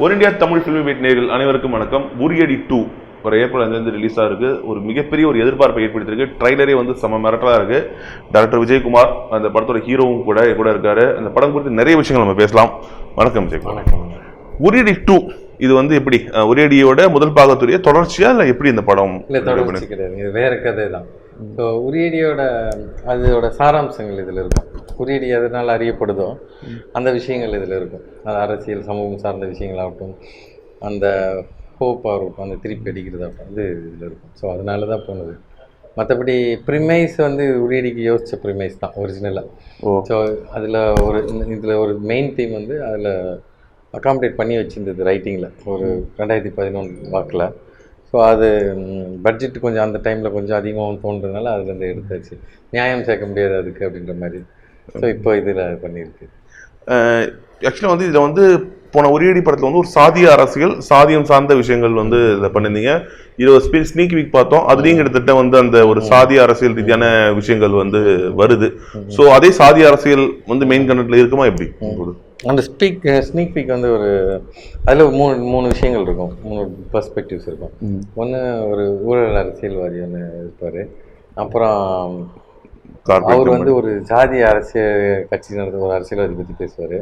ஒரு India Tamil filmi beat நேரில் அனைவருக்கும் வணக்கம். உரியடி டூ ஒரு ஏப்ரல் அஞ்சாந்தேதி ரிலீஸ் ஆயிருக்கு ஒரு மிகப்பெரிய ஒரு எதிர்பார்ப்பை ஏற்படுத்தியிருக்கு. ட்ரைலரே வந்து செம மிரட்டலாக இருக்கு. டைரக்டர் விஜயகுமார் அந்த படத்தோட ஹீரோவும் கூட கூட இருக்காரு. அந்த படம் குறித்து நிறைய விஷயங்கள் நம்ம பேசலாம். வணக்கம் விஜயகுமார். வணக்கம் உரியடி டூ இது வந்து எப்படி உரியடியோட முதல் பாகத்துடைய தொடர்ச்சியா இல்லை எப்படி இந்த படம் இல்லை தொடர்ச்சி கிடையாது. இது வேற கதை தான் ஸோ உரியடியோட அதோட சாராம்சங்கள் இதில் இருக்கும். உரியடி எதனால் அறியப்படுதோ அந்த விஷயங்கள் இதில் இருக்கும். அது அரசியல் சமூகம் சார்ந்த விஷயங்களாகட்டும் அந்த ஹோப்பாக இருக்கும் அந்த திருப்பி அடிக்கிறதாகட்டும் அது இதில் இருக்கும். ஸோ அதனால தான் போனது. மற்றபடி ப்ரிமைஸ் வந்து உரியடிக்கு யோசித்த ப்ரிமைஸ் தான் ஒரிஜினலாக ஸோ அதில் ஒரு இதில் ஒரு மெயின் தீம் வந்து அதில் அகாமடேட் பண்ணி வச்சுருந்தது ரைட்டிங்கில் ஒரு ரெண்டாயிரத்தி பதினொன்று வாக்கில். ஸோ அது பட்ஜெட் கொஞ்சம் அந்த டைமில் கொஞ்சம் அதிகமாகவும் தோன்றதுனால அதுலேருந்து எடுத்தாச்சு. நியாயம் சேர்க்க முடியாது அதுக்கு அப்படின்ற மாதிரி. ஸோ இப்போ இதில் பண்ணியிருக்கு. ஆக்சுவலாக வந்து இதில் வந்து போன உரியடி படத்தில் வந்து ஒரு சாதிய அரசியல் சாதியம் சார்ந்த விஷயங்கள் வந்து இதில் பண்ணியிருந்தீங்க. இருபது ஸ்பீட் ஸ்னீக் வீக் பார்த்தோம். அதுலேயும் கிட்டத்தட்ட வந்து அந்த ஒரு சாதிய அரசியல் ரீதியான விஷயங்கள் வந்து வருது. ஸோ அதே சாதிய அரசியல் வந்து மெயின் கண்டென்ட்ல இருக்குமா எப்படி? அந்த ஸ்பீக் ஸ்னீக் பீக் வந்து ஒரு அதில் மூணு மூணு விஷயங்கள் இருக்கும். மூணு பர்ஸ்பெக்டிவ்ஸ் இருக்கும். ஒன்று ஒரு ஊழல் அரசியல்வாதி ஒன்று இருப்பார். அப்புறம் அவர் வந்து ஒரு ஜாதிய அரசியல் கட்சி நடந்த ஒரு அரசியல்வாதி பற்றி பேசுவார்.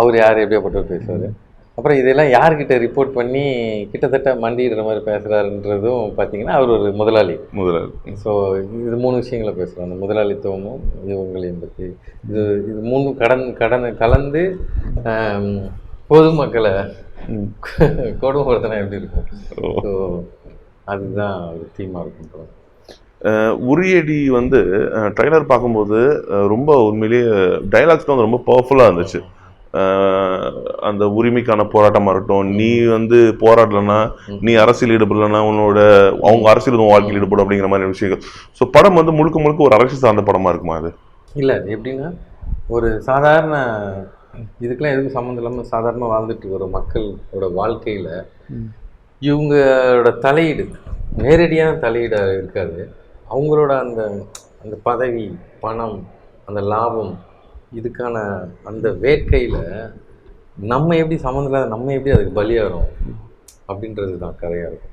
அவர் யார் எப்படியாப்பட்டவர் பேசுவார். அப்புறம் இதெல்லாம் யார்கிட்ட ரிப்போர்ட் பண்ணி கிட்டத்தட்ட மண்டிடுற மாதிரி பேசுகிறாருன்றதும் பார்த்தீங்கன்னா அவர் ஒரு முதலாளி. முதல்ல ஸோ இது மூணு விஷயங்களை பேசுகிறோம் அந்த முதலாளித்துவமும் இவங்களையும் பற்றி இது இது மூணு கடன் கடன் கலந்து பொதுமக்களை கொடுமைப்படுத்தினா எப்படி இருக்கும்? ஸோ அதுதான் ஒரு தீமாக இருக்கும். உரியடி வந்து ட்ரைலர் பார்க்கும்போது ரொம்ப உண்மையிலேயே டைலாக்ஸ் வந்து ரொம்ப பவர்ஃபுல்லாக இருந்துச்சு. அந்த உரிமைக்கான போராட்டமாக இருக்கட்டும் நீ வந்து போராடலன்னா நீ அரசியல் ஈடுபடலன்னா உன்னோட அவங்க அரசியல் உன் வாழ்க்கையில் ஈடுபடும் அப்படிங்கிற மாதிரி விஷயங்கள். ஸோ படம் வந்து முழுக்க முழுக்க ஒரு அரசியல் சார்ந்த படமா இருக்குமா அது? இல்லை எப்படின்னா ஒரு சாதாரண இதுக்கெல்லாம் எதுவும் சம்மந்தம் இல்லாமல் சாதாரணமாக வாழ்ந்துட்டு இருக்கிற மக்களோட வாழ்க்கையில் இவங்களோட தலையீடு நேரடியான தலையீடு இருக்காது. அவங்களோட அந்த அந்த பதவி பணம் அந்த லாபம் இதுக்கான அந்த வேட்கையில் நம்ம எப்படி சம்மந்தம் இல்லாத நம்ம எப்படி அதுக்கு பலியாகிறோம் அப்படின்றது தான் கதையாக இருக்கும்.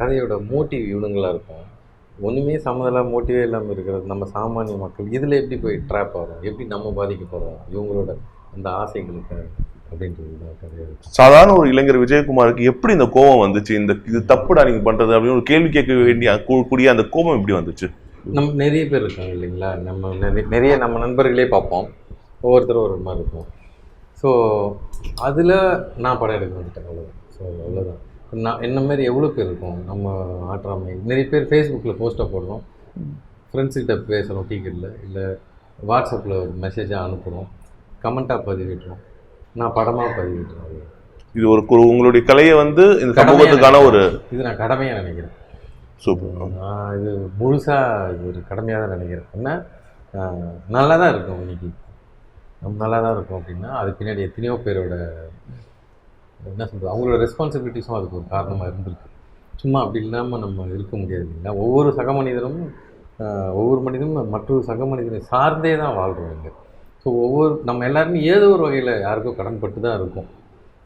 கதையோட மோட்டிவ் இவனுங்களாக இருக்கும் ஒன்றுமே சம்மந்தம் மோட்டிவே இல்லாமல் இருக்கிறது நம்ம சாமானிய மக்கள். இதில் எப்படி போய் ட்ராப் ஆகிறோம் எப்படி நம்ம பாதிக்க போகிறோம் இவங்களோட அந்த ஆசைகளுக்கு அப்படின்றது சாதாரண ஒரு இளைஞர் விஜயகுமாருக்கு எப்படி இந்த கோபம் வந்துச்சு? இந்த இது தப்புடா நீங்க பண்றது அப்படின்னு ஒரு கேள்வி கேட்க வேண்டிய கூடிய அந்த கோபம் எப்படி வந்துச்சு? நம்ம நிறைய பேர் இருக்காங்க இல்லைங்களா? நம்ம நிறைய நிறைய நம்ம நண்பர்களே பார்ப்போம். ஒவ்வொருத்தரும் ஒரு மாதிரி இருக்கும் ஸோ அதில் நான் படம் எடுக்க வந்துட்டேன் அவ்வளோதான் ஸோ அவ்வளோதான் நான் என்ன மாதிரி எவ்வளோ பேர் இருக்கோம்? நம்ம ஆற்றாமை. நிறைய பேர் ஃபேஸ்புக்கில் போஸ்ட்டாக போடுறோம் ஃப்ரெண்ட்ஸ்கிட்ட பேசுகிறோம் டிக்கெட்டில் இல்லை வாட்ஸ்அப்பில் ஒரு மெசேஜாக அனுப்புகிறோம் கமெண்ட்டாக பதிவிடுறோம். நான் படமாக அவ்வளவுதான். இது ஒரு உங்களுடைய கலையை வந்து இந்த சமூகத்துக்கான ஒரு. இது நான் கடமையாக நினைக்கிறேன். சூப்பர். நான் இது முழுசாக இது ஒரு கடமையாக தான் நினைக்கிறேன். என்ன? நல்லா தான் இருக்கும் இன்னைக்கு. நம்ம நல்லா தான் இருக்கும் அப்படின்னா அது பின்னாடி எத்தனையோ பேரோட என்ன சொல்கிறது அவங்களோட ரெஸ்பான்சிபிலிட்டிஸும் அதுக்கு ஒரு காரணமாக இருந்திருக்கு. சும்மா அப்படி இல்லாமல் நம்ம இருக்க முடியாது இல்லைங்களா? ஒவ்வொரு சக மனிதனும் ஒவ்வொரு மனிதனும் மற்றொரு சக மனிதனை சார்ந்தே தான் வாழ்கிறோம் இங்கே. ஸோ ஒவ்வொரு நம்ம எல்லாருமே ஏதோ ஒரு வகையில் யாருக்கோ கடன்பட்டு தான் இருக்கும்.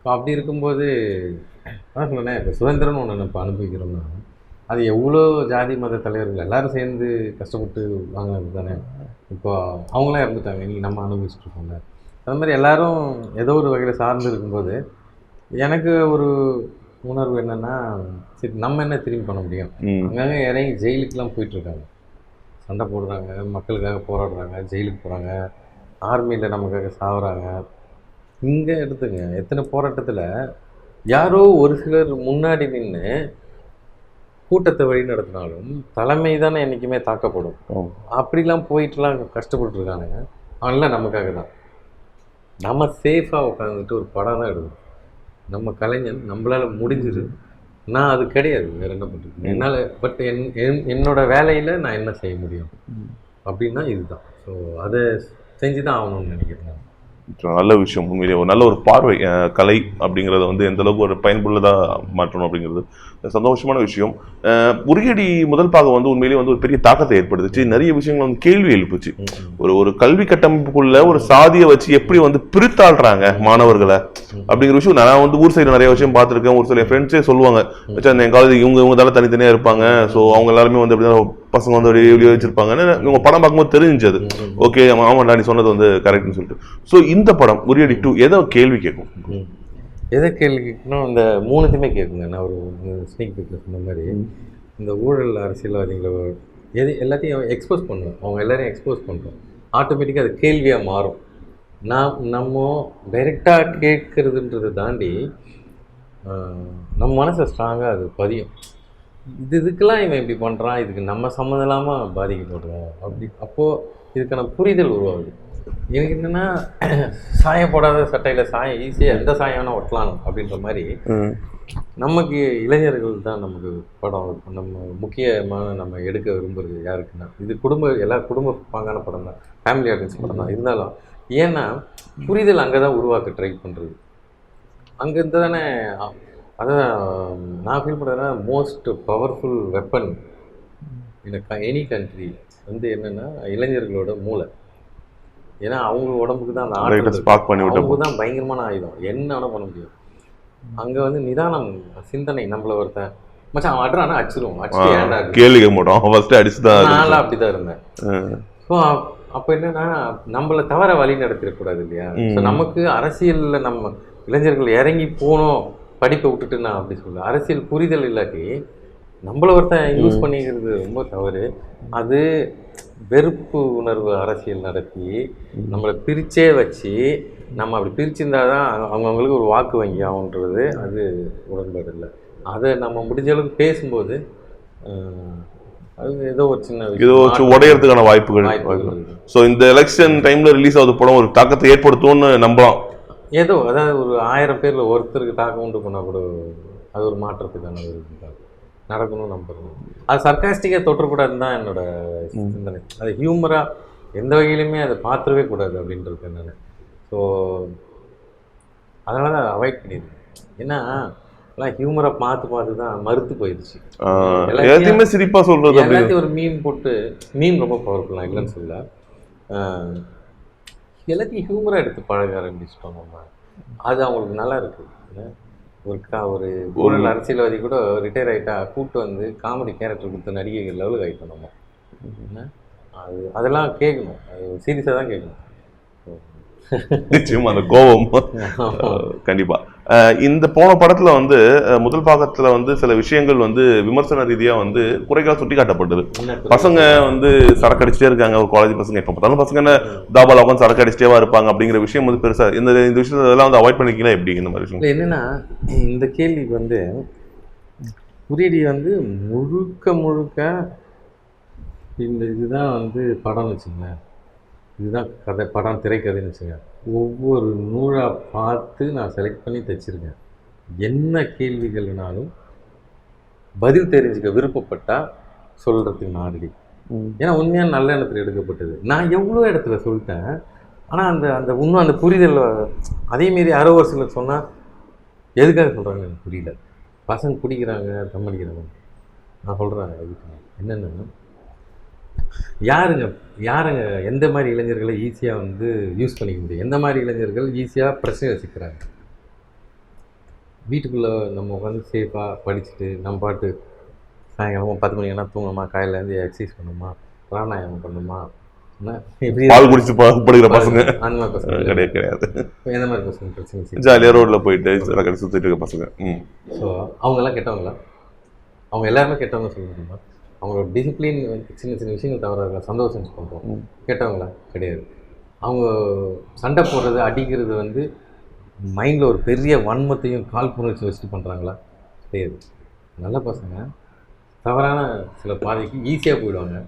ஸோ அப்படி இருக்கும்போது அதான் சொன்னேன் இப்போ சுதந்திரம்னு ஒன்று நம்ம அனுபவிக்கிறோம்னா அது எவ்வளோ ஜாதி மத தலைவர்கள் எல்லாரும் சேர்ந்து கஷ்டப்பட்டு வாங்கினது தானே? இப்போ அவங்களாம் இறந்துட்டாங்க. இன்னைக்கு நம்ம அனுபவிச்சுட்டு இருக்கோம்ல அது மாதிரி எல்லாரும் ஏதோ ஒரு வகையில் சார்ந்து இருக்கும்போது எனக்கு ஒரு உணர்வு என்னென்னா சரி நம்ம என்ன திரும்பி பண்ண முடியும். அங்கங்கே இறங்கி ஜெயிலுக்கெலாம் போயிட்டுருக்காங்க. சண்டை போடுறாங்க மக்களுக்காக போராடுறாங்க ஜெயிலுக்கு போகிறாங்க ஆர்மியில் நமக்காக சாகுறாங்க இங்கே எடுத்துங்க. எத்தனை போராட்டத்தில் யாரோ ஒரு சிலர் முன்னாடி நின்று கூட்டத்தை வழி நடத்தினாலும் தலைமை தானே என்றைக்குமே தாக்கப்படும். அப்படிலாம் போயிட்டுலாம் கஷ்டப்பட்டுருக்கானுங்க. அவங்களாம் நமக்காக தான். நம்ம சேஃபாக உட்காந்துட்டு ஒரு படம் தான் எடுக்கணும். நம்ம கலைஞன் நம்மளால் முடிஞ்சுது. நான் அது கிடையாது. வேற என்ன பண்ணுறது என்னால் பட் என் என்- என்னோட வேலையில் நான் என்ன செய்ய முடியும்? அப்படின்னா இதுதான். ஸோ அதை செஞ்சு தான் ஆகணும்னு நினைக்கிறேன் நான். நல்ல விஷயம் உண்மையிலேயே ஒரு நல்ல ஒரு பார்வை கலை அப்படிங்கிறத வந்து எந்த அளவுக்கு ஒரு பயன்புள்ளதா மாற்றணும் அப்படிங்கிறது. சந்தோஷமான விஷயம். உரியடி முதல் பாகம் வந்து உண்மையிலேயே வந்து ஒரு பெரிய தாக்கத்தை ஏற்படுத்துச்சு. நிறைய விஷயங்கள் வந்து கேள்வி எழுப்புச்சு. ஒரு ஒரு கல்வி கட்டமைப்புக்குள்ள ஒரு சாதியை வச்சு எப்படி வந்து பிரித்தாள்றாங்க மாணவர்களை அப்படிங்கிற விஷயம். நான் வந்து ஊர் சைடு நிறைய விஷயம் பார்த்திருக்கேன். ஒரு சில ஃப்ரெண்ட்ஸே சொல்லுவாங்க என் காலேஜ் இவங்க இவங்க தானே தனித்தனியா இருப்பாங்க. ஸோ அவங்க எல்லாருமே வந்து அப்படிதான் பசங்க வந்து அப்படியே வெளியே வச்சிருப்பாங்கன்னு இவங்க படம் பார்க்கும்போது தெரிஞ்சது. ஓகே ஆமாண்டா நீ சொன்னது வந்து கரெக்ட்னு சொல்லிட்டு. ஸோ இந்த படம் உரியடி டூ ஏதோ கேள்வி கேட்கும். எதை கேள்வி கேட்கணும்? இந்த மூணுத்தையுமே கேட்குங்க. நான் ஒரு ஸ்னீக் பீக்கில் சொன்ன மாதிரி இந்த ஊழல் அரசியல்வாதிகளை எது எல்லாத்தையும் எக்ஸ்போஸ் பண்ணுவோம் அவங்க எல்லாரையும் எக்ஸ்போஸ் பண்ணுறோம் ஆட்டோமேட்டிக்காக அது கேள்வியாக மாறும். நான் நம்ம டைரெக்டாக கேட்குறதுன்றதை தாண்டி நம்ம மனசை ஸ்ட்ராங்காக அது பதியும். இது இதுக்கெல்லாம் இவன் இப்படி பண்ணுறான் இதுக்கு நம்ம சம்மந்தம் இல்லாமல் பாதிக்கப்படுறோம் அப்படி அப்போது இதுக்கான புரிதல் உருவாகுது. எனக்கு என்னென்னா சாயம் போடாத சட்டையில் சாயம் ஈஸியாக எந்த சாயம் வேணால் ஒட்டலாம் அப்படின்ற மாதிரி நமக்கு இளைஞர்கள் தான் நமக்கு படம் நம்ம முக்கியமான நம்ம எடுக்க விரும்புறது யாருக்குன்னா இது குடும்ப எல்லா குடும்ப பாங்கான படம் தான் ஃபேமிலி ஆடியன்ஸ் படம் தான் இருந்தாலும் ஏன்னா புரிதல் அங்கே தான் உருவாக்க ட்ரை பண்ணுறது அங்கேருந்து தானே அதான் நான் ஃபீல் பண்ணுறதுனா மோஸ்ட் பவர்ஃபுல் வெப்பன் இந்த எனி கண்ட்ரி வந்து என்னென்னா இளைஞர்களோட மூளை. ஏன்னா அவங்க உடம்புக்கு தான் அந்த ஆற்றல். ஸ்பார்க் பண்ணி விட்டு தான் பயங்கரமான ஆயுதம். என்ன பண்ண முடியும்? அங்கே வந்து நிதானம் சிந்தனை நம்மள ஒருத்தன் மச்சான் அவன் அட்றானா அடிச்சிருவோம் அடிச்சு ஏன்டா? கேள்வி மாட்டோம் ஃபர்ஸ்ட் அடிச்சு தான் நான்லாம் அப்படி தான் இருந்தேன் ஸோ அப்போ என்னன்னா நம்மளை தவற வழி நடத்திடக்கூடாது இல்லையா? ஸோ. நமக்கு அரசியலில் நம்ம இளைஞர்கள் இறங்கி போகணும் படிப்பை விட்டுட்டு நான் அப்படி சொல்ல அரசியல் புரிதல் இல்லாட்டி நம்மள ஒருத்தன் யூஸ் பண்ணிக்கிறது ரொம்ப தவறு. அது வெறுப்பு உணர்வு அரசியல் நடத்தி நம்மளை பிரிச்சே வச்சு நம்ம அப்படி பிரிச்சிருந்தா தான் அவங்கவுங்களுக்கு ஒரு வாக்கு வங்கி ஆகுன்றது அது உடன்பாடு இல்லை. அதை நம்ம முடிஞ்ச அளவுக்கு பேசும்போது அது ஏதோ ஒரு சின்ன இதோ வச்சு உடையறதுக்கான வாய்ப்புகள். ஸோ இந்த எலெக்ஷன் டைம்ல ரிலீஸ் ஆகுது படம் ஒரு தாக்கத்தை ஏற்படுத்தும்னு நம்பலாம். ஏதோ அதாவது ஒரு ஆயிரம் பேர்ல ஒருத்தருக்கு தாக்கம் உண்டு பண்ணால் கூட அது ஒரு மாற்றத்துக்கான ஒரு. நடக்கணும்னு நம்புறேன் அது சர்க்காஸ்டிக்காக தொற்றக்கூடாதுன்னு தான் என்னோட சிந்தனை. அது ஹியூமராக எந்த வகையிலுமே அதை பார்த்துடவே கூடாது அப்படின்றது நான் ஸோ அதனால தான் அவாய்ட் பண்ணிடுறேன். ஏன்னா எல்லாம் ஹியூமரை பார்த்து பார்த்து தான் மறுத்து போயிடுச்சு. எல்லாத்தையும் எல்லாத்தையுமே சிரிப்பா சொல்றது அப்படி எல்லாத்தையும் ஒரு மீன் போட்டு மீன் ரொம்ப பவர்ஃபுல்லாக இல்லைன்னு சொல்ல. எல்லாத்தையும் ஹியூமராக எடுத்து பழக ஆரம்பிச்சிட்டோம் நம்ம அது அவங்களுக்கு நல்லா இருக்கு. இல்ல? ஒரு கா ஒரு ஊழல் அரசியல்வாதி கூட ரிட்டையர் ஆகிட்டா கூப்பிட்டு வந்து காமெடி கேரக்டர் கொடுத்த நடிகைகள் லெவலுக்கு ஆகிட்டோம் நம்ம? அது அதெல்லாம் கேட்கணும். அது சீரியஸாக தான் கேட்கணும். நிச்சயமா அந்த கோபம். ஆஹ் கண்டிப்பா. ஆஹ் இந்த போன படத்துல வந்து முதல் பாகத்துல வந்து சில விஷயங்கள் வந்து விமர்சன ரீதியா வந்து குறைகளா சுட்டி காட்டப்பட்டது பசங்க வந்து சரக்கு அடிச்சிட்டே இருக்காங்க. ஒரு காலேஜ் பசங்க. எப்ப பார்த்தாலும் பசங்க என்ன தாபால உட்காந்து சரக்கு அடிச்சிட்டேவா இருப்பாங்க அப்படிங்கிற விஷயம் வந்து பெருசா இந்த இந்த விஷயத்தை இதெல்லாம் வந்து அவாய்ட் பண்ணிக்கலாம் எப்படி இந்த மாதிரி விஷயம் என்னன்னா இந்த கேள்விக்கு வந்து குறியீடி வந்து முழுக்க முழுக்க இந்த இதுதான் வந்து படம்னு வச்சுங்களேன். இதுதான் கதை படம் திரைக்கதைன்னு வச்சுங்க. ஒவ்வொரு நூறாக பார்த்து நான் செலக்ட் பண்ணி தைச்சிருக்கேன். என்ன கேள்விகள்னாலும் பதில் தெரிஞ்சுக்க விருப்பப்பட்டா சொல்கிறதுக்கு நான் ரெடி ஏன்னா உண்மையான நல்ல எண்ணத்தில் எடுக்கப்பட்டது. நான் எவ்வளோ இடத்துல சொல்லிட்டேன் ஆனால் அந்த அந்த இன்னும் அந்த புரிதல் அதேமாரி அரை வருஷத்தில் சொன்னால் எதுக்காக சொல்கிறாங்க எனக்கு புரியல. பசங்க குடிக்கிறாங்க தம் அடிக்கிறாங்க. நான் சொல்கிறேன் அதுக்கு என்னென்னா யாருங்க யாருங்க எந்த மாதிரி இளைஞர்களை ஈஸியாக வந்து யூஸ் பண்ணிக்க முடியும்? எந்த மாதிரி இளைஞர்கள் ஈஸியாக பிரச்சனை வச்சுக்கிறாங்க? வீட்டுக்குள்ளே நம்ம உட்காந்து சேஃபாக படிச்சுட்டு நம்ம பாட்டு சாயங்காலம் பத்து மணிக்கு என்ன தூங்கணுமா? காலையிலேருந்து எக்ஸசைஸ் பண்ணணுமா? பிராணாயாமம் பண்ணணுமா? பால் குடிச்சு ப- படுக்கிற பசங்க. அந்த மாதிரி பசங்க. கிடையாது கிடையாது. எந்த மாதிரி பசங்க? பிரச்சனை ஜாலியா ரோட்ல போயிட்டு அடிச்சு சுத்திட்டு இருக்க பசங்க. ஸோ அவங்கெல்லாம் கெட்டவங்களா? அவங்க எல்லாருமே கெட்டவங்க சொல்ல முடியுமா? அவங்களோட டிசிப்ளின் சின்ன சின்ன விஷயங்கள் இருக்கலாம் சந்தோஷம் பண்ணுறோம் கெட்டவங்களா? கிடையாது. அவங்க சண்டை போடுறது அடிக்கிறது வந்து மைண்டில் ஒரு பெரிய வன்மத்தையும் காழ்ப்புணர்ச்சி வச்சுட்டு பண்ணுறாங்களா கிடையாது. நல்ல பசங்க. தவறான சில பாதைக்கு ஈஸியாக போயிடுவாங்க.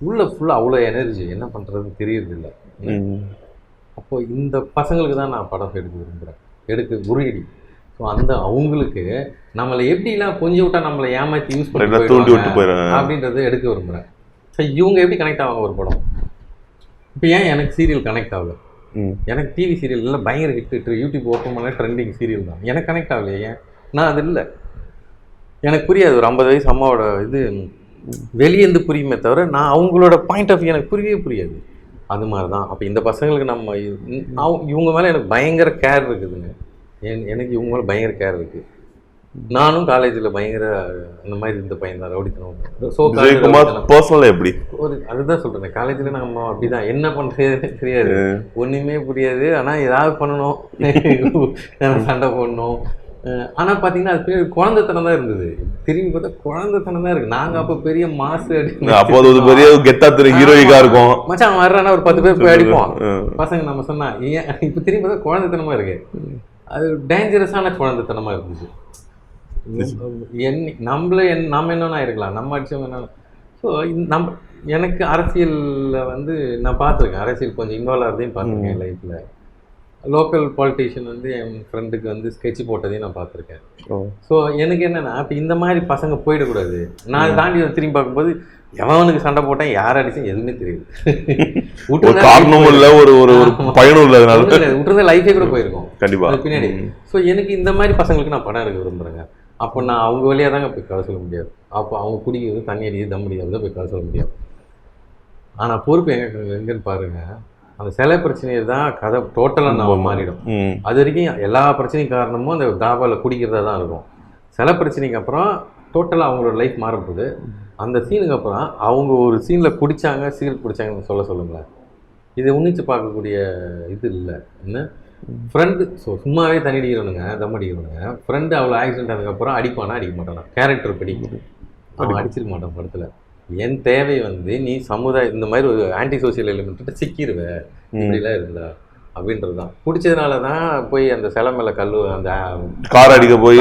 உள்ள ஃபுல்லாக அவ்வளோ எனர்ஜி என்ன பண்ணுறதுன்னு தெரியறதில்ல. ம். அப்போ இந்த பசங்களுக்கு தான் நான் படம் எடுக்க விரும்புகிறேன் எடுக்க உருகடி ஸோ அந்த அவங்களுக்கு நம்மளை எப்படிலாம் கொஞ்சம் விட்டா நம்மளை ஏமாற்றி யூஸ் பண்ணி தூண்டி விட்டு போயிடுறேன் அப்படின்றத எடுக்க விரும்புகிறேன் ஸோ இவங்க எப்படி கனெக்ட் ஆவாங்க ஒரு படம்? இப்போ ஏன் எனக்கு சீரியல் கனெக்ட் ஆகல. எனக்கு டிவி சீரியல் எல்லாம் பயங்கர ஹிட் யூடியூப் ஓப்பன் பண்ண ட்ரெண்டிங் சீரியல் தான். எனக்கு கனெக்ட் ஆகலையே ஏன்? நான் அது இல்லை. எனக்கு புரியாது ஒரு ஐம்பது வயசு அம்மாவோட இது வெளியேந்து புரியுமே தவிர நான் அவங்களோட பாயிண்ட் ஆஃப் வியூ எனக்கு புரியவே புரியாது. அது மாதிரி தான் அப்போ இந்த பசங்களுக்கு நம்ம இவங்க மேலே எனக்கு பயங்கர கேர் இருக்குதுங்க. என் எனக்கு இவங்க பயங்கர கேர் இருக்குது நானும் காலேஜில் பயங்கர இந்த மாதிரி இந்த பையன் தான் ரவுடித்தனம். ஸோ பர்சனலா எப்படி? ஒரு அதுதான் சொல்கிறேன் காலேஜில் நம்ம அப்படிதான். என்ன பண்ணுறது தெரியாது. ஒன்றுமே புரியாது. ஆனால் ஏதாவது பண்ணணும். சண்டை போடணும். அஹ் ஆனா பார்த்தீங்கன்னா அது பின்னாடி குழந்தைத்தனம் தான் இருந்தது. திரும்பி பார்த்தா குழந்தைத்தனம் தான் இருக்கு. நாங்கள் அப்போ பெரிய மாசு அப்போ அது ஒரு பெரிய கெத்தா திரு ஹீரோயிக்கா இருக்கும். மச்சான் வர்றானா ஒரு பத்து பேர் போய் அடிப்போம். பசங்க நம்ம சொன்னா ஏன்? இப்போ திரும்பி பார்த்தா குழந்தைத்தனமா இருக்கு. அது டேஞ்சரஸான குழந்தைத்தனமா இருந்துச்சு. என் நம்மள என் நம்ம என்னன்னா இருக்கலாம். நம்ம அடிச்சவங்க என்ன? ஸோ நம்ம எனக்கு அரசியலில் வந்து நான் பார்த்துருக்கேன். அரசியல் கொஞ்சம் இன்வால்வ் ஆகிறதையும் பார்த்துருக்கேன் லைஃப்பில் லோக்கல் பாலிட்டிஷியன் வந்து என் ஃப்ரெண்டுக்கு வந்து ஸ்கெட்ச் போட்டதையும் நான் பார்த்துருக்கேன். ஸோ எனக்கு என்னன்னா இப்போ இந்த மாதிரி பசங்க போயிடக்கூடாது. நான் தாண்டி திரும்பி பார்க்கும்போது எவனுக்கு சண்டை போட்டேன் யார் அடிச்சேன் எதுவுமே தெரியுது. காரணமும் இல்ல ஒரு ஒரு ஒரு. பயனும் இல்ல அதனால. விட்டுருந்தா லைஃபே கூட போயிருக்கும். கண்டிப்பா. அது பின்னாடி. ஸோ எனக்கு இந்த மாதிரி பசங்களுக்கு நான் படம் எடுக்க விரும்புகிறேங்க அப்போ நான் அவங்க வழியாக தாங்க போய் கதை சொல்ல முடியாது. அப்போ அவங்க குடிக்கிறது தண்ணி அடிக்கிறது தம் அடிக்கிறது தான் போய் கதை சொல்ல முடியும். ஆனால் பொறுப்பு எங்க எங்கன்னு பாருங்க. அந்த சிலை பிரச்சனையை தான் கதை டோட்டலாக நான் மாறிடும். அது வரைக்கும் எல்லா பிரச்சனையும் காரணமும் அந்த தாபாவில் குடிக்கிறதா தான் இருக்கும். சில பிரச்சனைக்கு அப்புறம் டோட்டலாக அவங்களோட லைஃப் மாறப்போகுது. அந்த சீனுக்கு அப்புறம் அவங்க ஒரு சீனில் குடிச்சாங்க சீல் குடிச்சாங்கன்னு சொல்ல சொல்லுங்களேன். இதை உன்னிச்சு பார்க்கக்கூடிய இது இல்லை. என்ன? ஃப்ரெண்டு ஸோ சும்மாவே தண்ணி அடிக்கிறவனுங்க தம் அடிக்கிறவனுங்க. ஃப்ரெண்டு அவ்வளோ ஆக்சிடென்ட் ஆனதுக்கப்புறம் அடிப்பானா? அடிக்க மாட்டானா? கேரக்டர் படி. அவன் அடிச்சிருக்க மாட்டான் படத்தில். என் தேவை வந்து நீ சமுதாய இந்த மாதிரி ஒரு ஆன்டி சோசியல் எலிமெண்ட்டு சிக்கிடுவ இப்படிலாம் இருந்தா அப்படின்றது தான் பிடிச்சதுனால தான் போய் அந்த சிலை மேலே கல் அந்த கார் அடிக்க போய்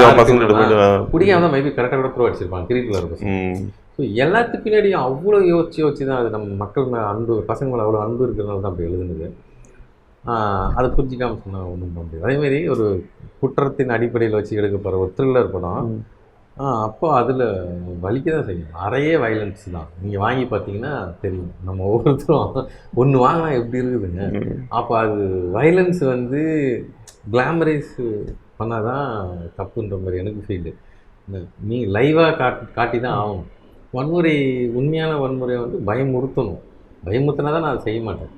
குடிக்காம தான் மேபி கரெக்டாக கூட த்ரோ அடிச்சிருப்பான். கிரீட்டில் இருக்கும். ஸோ எல்லாத்துக்கு பின்னாடியும் அவ்வளோ யோசிச்சு யோசிச்சு தான் அது நம்ம மக்கள் மேலே அன்பு பசங்க மேலே அவ்வளோ அன்பு இருக்கிறதுனால தான் அப்படி எழுதுனது. அதை புரிஞ்சிக்காம சொன்னால் ஒன்றும் பண்ண முடியாது. அதேமாரி ஒரு குற்றத்தின் அடிப்படையில் வச்சு எடுக்கப்படுற ஒரு த்ரில்லர் படம். அப்போ அதில் வலிக்க தான் செய்யும். நிறைய வைலன்ஸ் தான். நீங்கள் வாங்கி பார்த்தீங்கன்னா தெரியும். நம்ம ஒவ்வொருத்தரும் ஒன்று வாங்கினா எப்படி இருக்குதுங்க? அப்போ அது வைலன்ஸ் வந்து கிளாமரைஸ் பண்ணால் தான் தப்புன்ற மாதிரி எனக்கு ஃபீல்டு நீ லைவாக காட் காட்டி தான் ஆகணும். வன்முறை உண்மையான வன்முறையை வந்து பயமுறுத்தணும். பயமுறுத்தினா தான் நான் அதை செய்ய மாட்டேன்.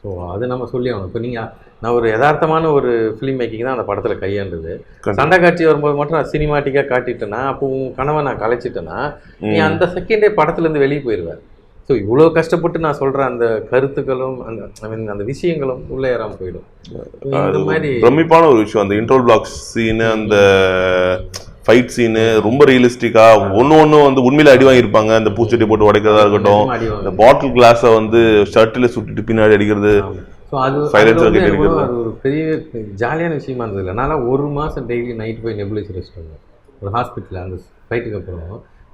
ஸோ அது நம்ம சொல்லி ஆகணும். இப்போ நீங்கள் நான் ஒரு யதார்த்தமான ஒரு ஃபிலிம் மேக்கிங் தான் அந்த படத்தில் கையாண்டது. சண்டை காட்சி வரும்போது மட்டும் நான் சினிமாட்டிக்காக காட்டிட்டேன்னா அப்போ உன் கனவை நான் கலைச்சிட்டேன்னா நீ. அந்த செகண்டே படத்துலேருந்து வெளியே போயிடுவேன் ஸோ இவ்வளோ கஷ்டப்பட்டு நான் சொல்கிற அந்த கருத்துக்களும் அந்த ஐ மீன் அந்த விஷயங்களும் உள்ளே ஏறாமல் போயிடும். இந்த அது மாதிரி பிரமிப்பான ஒரு விஷயம். அந்த இன்ட்ரோல் பிளாக் சீனு அந்த ஃபைட் சீனு ரொம்ப ரியலிஸ்டிக்கா ஒன்று ஒன்று வந்து உண்மையில அடி வாங்கியிருப்பாங்க. அந்த பூச்செடி போட்டு உடைக்கிறதா இருக்கட்டும். இந்த. பாட்டில் கிளாஸை வந்து ஷர்ட்டில் சுட்டிட்டு பின்னாடி அடிக்கிறது. ஸோ அது ஒரு பெரிய ஜாலியான விஷயமா இருந்தது இல்லை. நான் ஒரு மாதம் டெய்லி நைட் போய் ரெஸ்ட் வந்தேன் ஒரு ஹாஸ்பிட்டலில் அந்த ஃபைட்டுக்கு அப்புறம்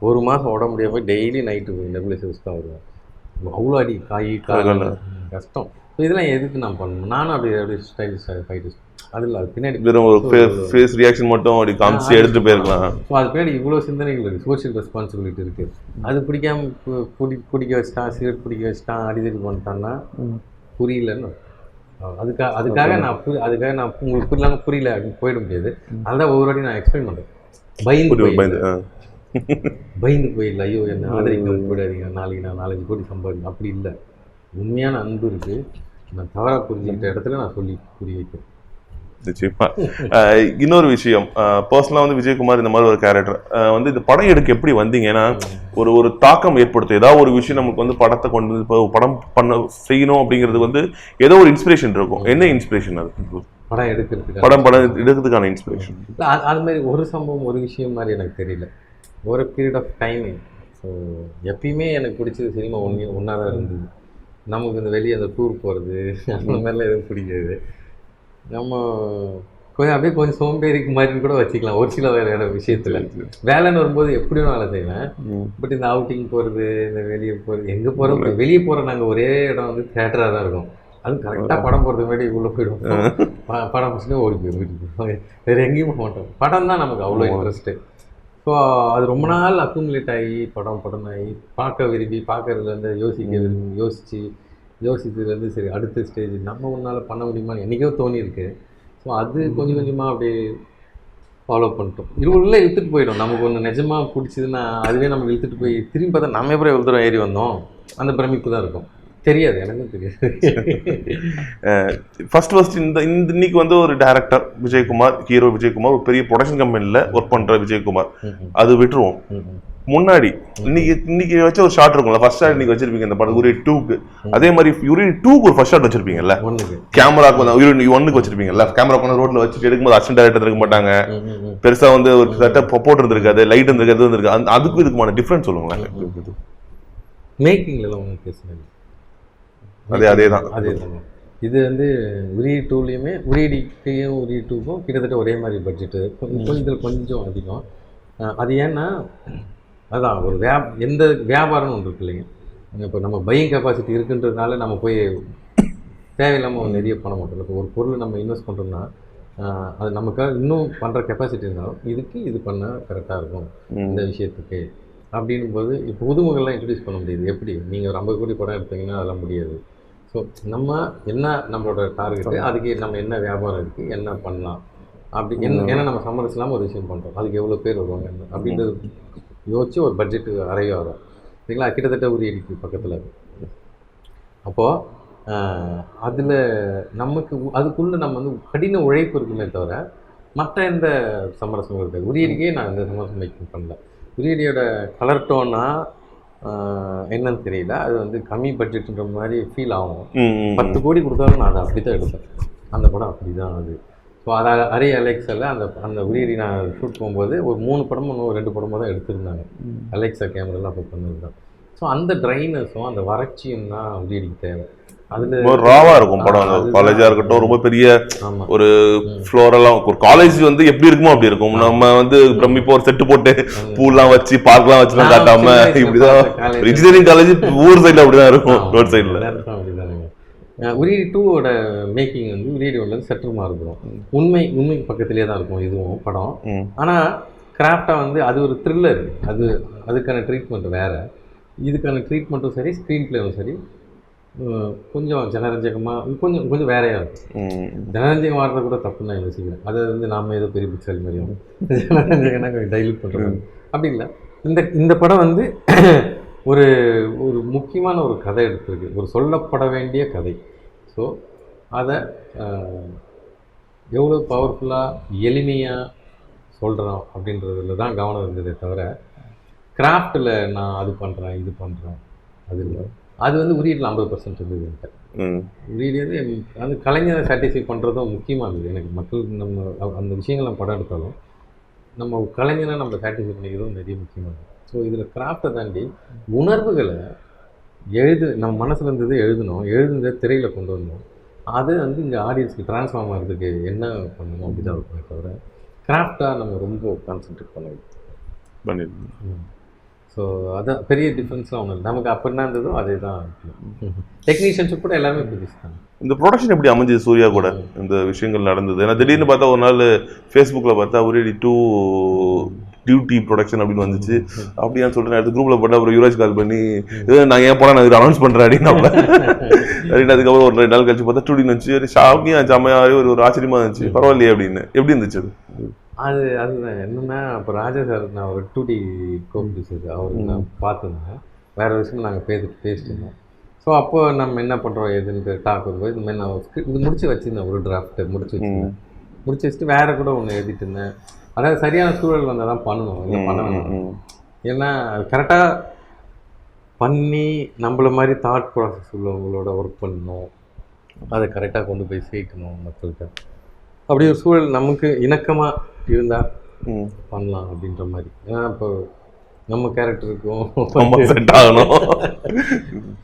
ஒரு மாதம் உடம்பு முடியாம போய் டெய்லி நைட்டு போய் நெபுலைஸ் ரெஸ்ட் தான் வருவேன். அவ்வளோ அடி காய். ம், கஷ்டம். இதெல்லாம் எதுக்கு நான் பண்ணணும்? நானும் அப்படி அப்படி ஸ்டைலிஷ் ஃபைட்டு அதில் அது பின்னாடி வெறும் ஒரு ஃபேஸ் ரியாக்ஷன் மட்டும் அப்படி காமிச்சு எடுத்துட்டு போயிருக்கலாம். ஸோ அது பின்னாடி இவ்வளோ சிந்தனைகள் இருக்குது சோஷியல் ரெஸ்பான்சிபிலிட்டி இருக்குது அது பிடிக்காம குடி குடிக்க வச்சிட்டான் சிகரெட் குடிக்க வச்சிட்டான் அடிதடி பண்ணிட்டான்னா புரியலன்னு. அதுக்காக அதுக்காக நான் புரி அதுக்காக நான் உங்களுக்கு புரியலாம புரியல அப்படின்னு போயிட முடியாது. அதுதான் ஒவ்வொரு வாட்டி நான் எக்ஸ்பிளைன் பண்ணுறேன் பயந்து. பயந்து. பயந்து போயிடல. ஐயோ என்ன ஆதரிக்க போயிடாதீங்க. நாளைக்கு நான் நாலஞ்சு கோடி சம்பாதிக்கணும். அப்படி இல்லை. உண்மையான அன்பு இருக்குது நான் தவறாக புரிஞ்சுக்கிட்ட இடத்துல நான் சொல்லி புரிய வைக்கிறேன். நிச்சயமா. இன்னொரு விஷயம் பர்சனலாக வந்து விஜயகுமார் இந்த மாதிரி ஒரு கேரக்டர் வந்து இந்த படம் எடுக்க எப்படி வந்தீங்க? ஏன்னா ஒரு ஒரு தாக்கம் ஏற்படுத்தும். ஏதாவது ஒரு விஷயம் நமக்கு வந்து படத்தை கொண்டு வந்து இப்போ படம் பண்ண செய்யணும் அப்படிங்கிறது வந்து ஏதோ ஒரு இன்ஸ்பிரேஷன் இருக்கும். என்ன இன்ஸ்பிரேஷன் அது? படம் எடுக்கிறதுக்கு படம் படம் எடுக்கிறதுக்கான இன்ஸ்பிரேஷன் அது மாதிரி ஒரு சம்பவம் ஒரு விஷயம் மாதிரி எனக்கு தெரியல. ஒரு பீரியட் ஆஃப் டைமிங் ஸோ எப்பயுமே எனக்கு பிடிச்சது சினிமா ஒன்றே ஒன்றா தான் இருந்தது. நமக்கு இந்த வெளியே அந்த டூர் போகிறது அந்த மாதிரிலாம் எதுவும் பிடிக்காது. நம்ம கொஞ்சம் அப்படியே கொஞ்சம் சோம்பேறிக்கு மாதிரி கூட வச்சுக்கலாம். ஒரு சில வேற விஷயத்தில். வேலைன்னு வரும்போது எப்படி வேணாலும் வேலை செய்வேன். பட் இந்த அவுட்டிங் போகிறது இந்த வெளியே போகிறது எங்கே போகிறோம் வெளியே போகிற நாங்கள் ஒரே இடம் வந்து தேட்டராக தான் இருக்கும். அதுவும் கரெக்டாக படம் போகிறதுக்கு முன்னாடி உள்ளே போயிடுவோம். படம் முடிச்சுட்டு ஓடி போயிடும் வீட்டுக்கு. வேறு எங்கேயும் போக மாட்டோம். படம் தான் நமக்கு அவ்வளோ இன்ட்ரெஸ்ட்டு ஸோ அது ரொம்ப நாள் அக்குமுலேட் ஆகி படம் படம் ஆகி பார்க்க விரும்பி பார்க்கறதுல இருந்து யோசிக்க விரும்பி யோசித்து யோசித்ததுலேருந்து சரி அடுத்த ஸ்டேஜ் நம்ம ஒன்றால் பண்ண முடியுமான்னு என்றைக்கோ தோணியிருக்கு. ஸோ அது கொஞ்சம் கொஞ்சமாக அப்படியே ஃபாலோ பண்ணிட்டோம். இது உள்ள இழுத்துட்டு போயிடும். நமக்கு ஒன்று நிஜமாக பிடிச்சதுன்னா அதுவே நம்ம இழுத்துட்டு போய் திரும்பி பார்த்தா நம்ம எவ்வளோ தூரம் ஏறி வந்தோம்? அந்த பிரமிப்பு தான் இருக்கும். தெரியாது எனக்கும் தெரியாது. ஃபர்ஸ்ட் ஃபர்ஸ்ட் இந்த இந்த இன்னைக்கு வந்து ஒரு டேரக்டர் விஜயகுமார் ஹீரோ விஜயகுமார் ஒரு பெரிய ப்ரொடக்ஷன் கம்பெனியில் ஒர்க் பண்ற விஜயகுமார். அது விட்டுருவோம். முன்னாடி இன்னைக்கு இன்னைக்கு வச்ச ஒரு ஷாட் இருக்கும்ல ஃபர்ஸ்ட் ஷாட் இன்னைக்கு வச்சிருப்பீங்க இந்த படம் யூரி டூக்கு அதே மாதிரி யூரி டூக்கு ஒரு ஃபர்ஸ்ட் ஷாட் வச்சிருப்பீங்கல்ல. கேமராக்கு வந்து யூரி ஒன்னுக்கு வச்சிருப்பீங்கல்ல. கேமரா கொண்டு ரோட்ல வச்சுட்டு எடுக்கும்போது அசிஸ்டன்ட் டேரக்டர் இருக்க மாட்டாங்க. பெருசா வந்து ஒரு செட்டப் போட்டு இருந்திருக்காது லைட் இருந்திருக்காது இருந்திருக்கு. அதுக்கும் இதுக்குமான டிஃபரன்ஸ் சொல்லுங்களேன். மேக்கிங்லலாம் ஒன்றும் பேசுனது அதே அதே தான். அதே தாங்க இது வந்து உரி டூலேயுமே உரியடிக்கையும் உரிய டூக்கும் கிட்டத்தட்ட ஒரே மாதிரி பட்ஜெட்டு கொஞ்சம் இதில் கொஞ்சம் அதிகம். அது ஏன்னா அதான் ஒரு வியா எந்த வியாபாரம்னு ஒன்று இருக்கு இல்லைங்க. இப்போ நம்ம பையிங் கெப்பாசிட்டி இருக்குன்றதுனால நம்ம போய் தேவையில்லாமல் நிறைய பண்ண மாட்டோம் இப்போ ஒரு பொருள் நம்ம இன்வெஸ்ட் பண்ணுறோம்னா அது நமக்காக இன்னும் பண்ணுற கெப்பாசிட்டி இருந்தாலும் இதுக்கு இது பண்ணால் கரெக்டாக இருக்கும். இந்த விஷயத்துக்கு. அப்படின்னும் போது இப்போ புதுமுகள்லாம் இன்ட்ரடியூஸ் பண்ண முடியுது. எப்படி? நீங்கள் ஒரு ஐம்பது கோடி படம் எடுத்தீங்கன்னா அதெல்லாம் முடியாது. ஸோ நம்ம என்ன நம்மளோட டார்கெட்டு அதுக்கு நம்ம என்ன வியாபாரம் இருக்குது என்ன பண்ணலாம்? அப்படி என்ன ஏன்னா நம்ம சம்மர்ஸ்லாம் ஒரு விஷயம் பண்ணுறோம் அதுக்கு எவ்வளோ பேர் வருவாங்க அப்படின்றது யோசிச்சு ஒரு பட்ஜெட்டு அறைய வரும் சரிங்களா? கிட்டத்தட்ட ஒரு இடிக்கு பக்கத்தில். அப்போது அதில் நமக்கு அதுக்குள்ளே நம்ம வந்து கடின உழைப்பு இருக்குமே தவிர மற்ற எந்த சமரசமும் இருக்காது. உரியடிக்கே நான் எந்த சமரசம் மேக்கிங் பண்ணல. உரியடியோட கலர் டோனா என்னன்னு தெரியல. அது வந்து கம்மி பட்ஜெட்டுன்ற மாதிரி ஃபீல் ஆகும். பத்து கோடி கொடுத்தாலும் நான் அதை அப்படி தான் எடுப்பேன். அந்த படம் அப்படி தான் அது. ஸோ அதை அரை அலெக்ஸாவில் அந்த அந்த உரியடி நான் ஷூட் போகும்போது ஒரு மூணு படமும் இன்னும் ரெண்டு படமும் தான் எடுத்திருந்தாங்க. அலெக்ஸா கேமராலாம் அப்போ பண்ணது தான். ஸோ அந்த ட்ரைனஸும் அந்த வறட்சியும் தான் உரியடிக்கு தேவை. அதில் ராவா இருக்கும் படம். காலேஜா இருக்கட்டும் ரொம்ப பெரிய ஒரு ஃப்ளோரெல்லாம் ஒரு காலேஜ் வந்து எப்படி இருக்குமோ அப்படி இருக்கும். நம்ம வந்து பிரமிப்போ ஒரு செட்டு போட்டு பூலாம் வச்சு பார்க்லாம் வச்சுலாம் காட்டாம இப்படிதான். இன்ஜினியரிங் காலேஜ் ஊர் சைடுல அப்படிதான் இருக்கும். ரோட் சைடுல உரியடி டூவோட மேக்கிங் வந்து உரியடி ஒன்ல சற்று மாறுபடும் உண்மை உண்மைக்கு பக்கத்திலே தான் இருக்கும் இதுவும் படம். ஆனால் கிராஃப்டாக வந்து அது ஒரு த்ரில்லர் அது அதுக்கான ட்ரீட்மெண்ட் வேறு. இதுக்கான ட்ரீட்மெண்ட்டும் சரி ஸ்க்ரீன் பிளேவும் சரி கொஞ்சம் ஜனரஞ்சகமாக கொஞ்சம் கொஞ்சம் வேறையாக இருக்கும். ஜனரஞ்சகம் வாடுறது கூட தப்புன்னு நான் யோசிக்கிறேன். அதை வந்து நாம ஏதோ பெரிய புக்ஸால் மாதிரியும் ஜனரஞ்சகனா கொஞ்சம் டைல்யூட் பண்ணுறோம் அப்படி இல்லை. இந்த இந்த படம் வந்து ஒரு ஒரு முக்கியமான ஒரு கதை எடுத்திருக்கு. ஒரு சொல்லப்பட வேண்டிய கதை. ஸோ அதை எவ்வளோ பவர்ஃபுல்லாக எளிமையாக சொல்கிறோம் அப்படின்றதுல தான் கவனம் இருந்ததே தவிர கிராஃப்டில் நான் அது பண்ணுறேன் இது பண்ணுறேன் அது இல்லை. அது வந்து உரியடில் ஐம்பது பர்சன்ட் இருந்தது வந்து எம்- அந்த கலைஞரை சாட்டிஸ்ஃபை பண்ணுறதும் முக்கியமாக இருந்தது எனக்கு மக்கள் நம்ம அந்த விஷயங்கள் நம்ம படம் எடுத்தாலும் நம்ம கலைஞரை நம்ம சாட்டிஸ்ஃபை பண்ணிக்கிறதும் நிறைய முக்கியமாக இருக்குது ஸோ இதில் கிராஃப்டை தாண்டி உணர்வுகளை எழுது நம்ம மனசில் இருந்தது எழுதணும் எழுதுனதை திரையில் கொண்டு வரணும். அது வந்து இங்கே ஆடியன்ஸ்க்கு ட்ரான்ஸ்ஃபார்ம் ஆகிறதுக்கு என்ன பண்ணணும் அப்படி தான் இருக்குமே. தவிர கிராஃப்டாக நம்ம ரொம்ப கான்சென்ட்ரேட் பண்ணணும் பண்ணிருக்கேன். ஸோ அதான் பெரிய டிஃப்ரென்ஸ்லாம் ஒன்றும் இல்லை நமக்கு அப்போ என்ன இருந்ததோ அதே தான் டெக்னீஷியன்ஸ் கூட எல்லாமே புதுசு தான் இந்த ப்ரொடக்ஷன் எப்படி அமைஞ்சது? சூர்யா கூட இந்த விஷயங்கள் நடந்தது. ஏன்னா திடீர்னு பார்த்தா ஒரு நாள் ஃபேஸ்புக்ல பார்த்தா ஒரே டூ டியூட்டி ப்ரொடக்ஷன் அப்படின்னு வந்துச்சு. அப்படியான்னு சொல்லிட்டு நான் எடுத்து குரூப்ல போட்டு அப்புறம் யுவராஜ் கால் பண்ணி நான் ஏன் போனால் நான் அனௌன்ஸ் பண்றேன் அப்படின்னு அப்படின்னு அதுக்கப்புறம் ஒரு ரெண்டு நாள் கழிச்சு பார்த்தா டூடின்னு வந்துச்சு. ஷாப்பிங் ஆச்சு ஒரு ஒரு ஆச்சரியமா இருந்துச்சு. பரவாயில்லையே அப்படின்னு. எப்படி இருந்துச்சு அது? அது அதுதான் என்னன்னா அப்போ ராஜா சார் நான் ஒரு டூ டி கோபிடிச்சது அவருக்கு நான் பார்த்துருந்தேன் வேற விஷயம் நாங்கள் பேசி பேசிட்டு இருந்தோம் ஸோ அப்போ நம்ம என்ன பண்ணுறோம் எதுன்ட்டு டாக் வரும்போது இந்த மாதிரி நான் script இது முடிச்சு வச்சிருந்தேன். ஒரு டிராஃப்ட் முடிச்சு வச்சிருந்தேன். முடிச்சு வச்சுட்டு வேற கூட ஒன்று எழுதிட்டு இருந்தேன் அதாவது சரியான சூழல் வந்தால் தான் பண்ணணும் இல்லை பண்ண வேணாம். ஏன்னா கரெக்டாக பண்ணி நம்மள மாதிரி தாட் ப்ராசஸ் உள்ளவங்களோட ஒர்க் பண்ணணும். அதை கரெக்டாக கொண்டு போய் சேர்க்கணும் மக்கள்கிட்ட. அப்படி ஒரு சூழல் நமக்கு இணக்கமாக இருந்தால். பண்ணலாம் அப்படின்ற மாதிரி. ஏன்னா இப்போ நம்ம கேரக்டருக்கும் செட் ஆகணும்.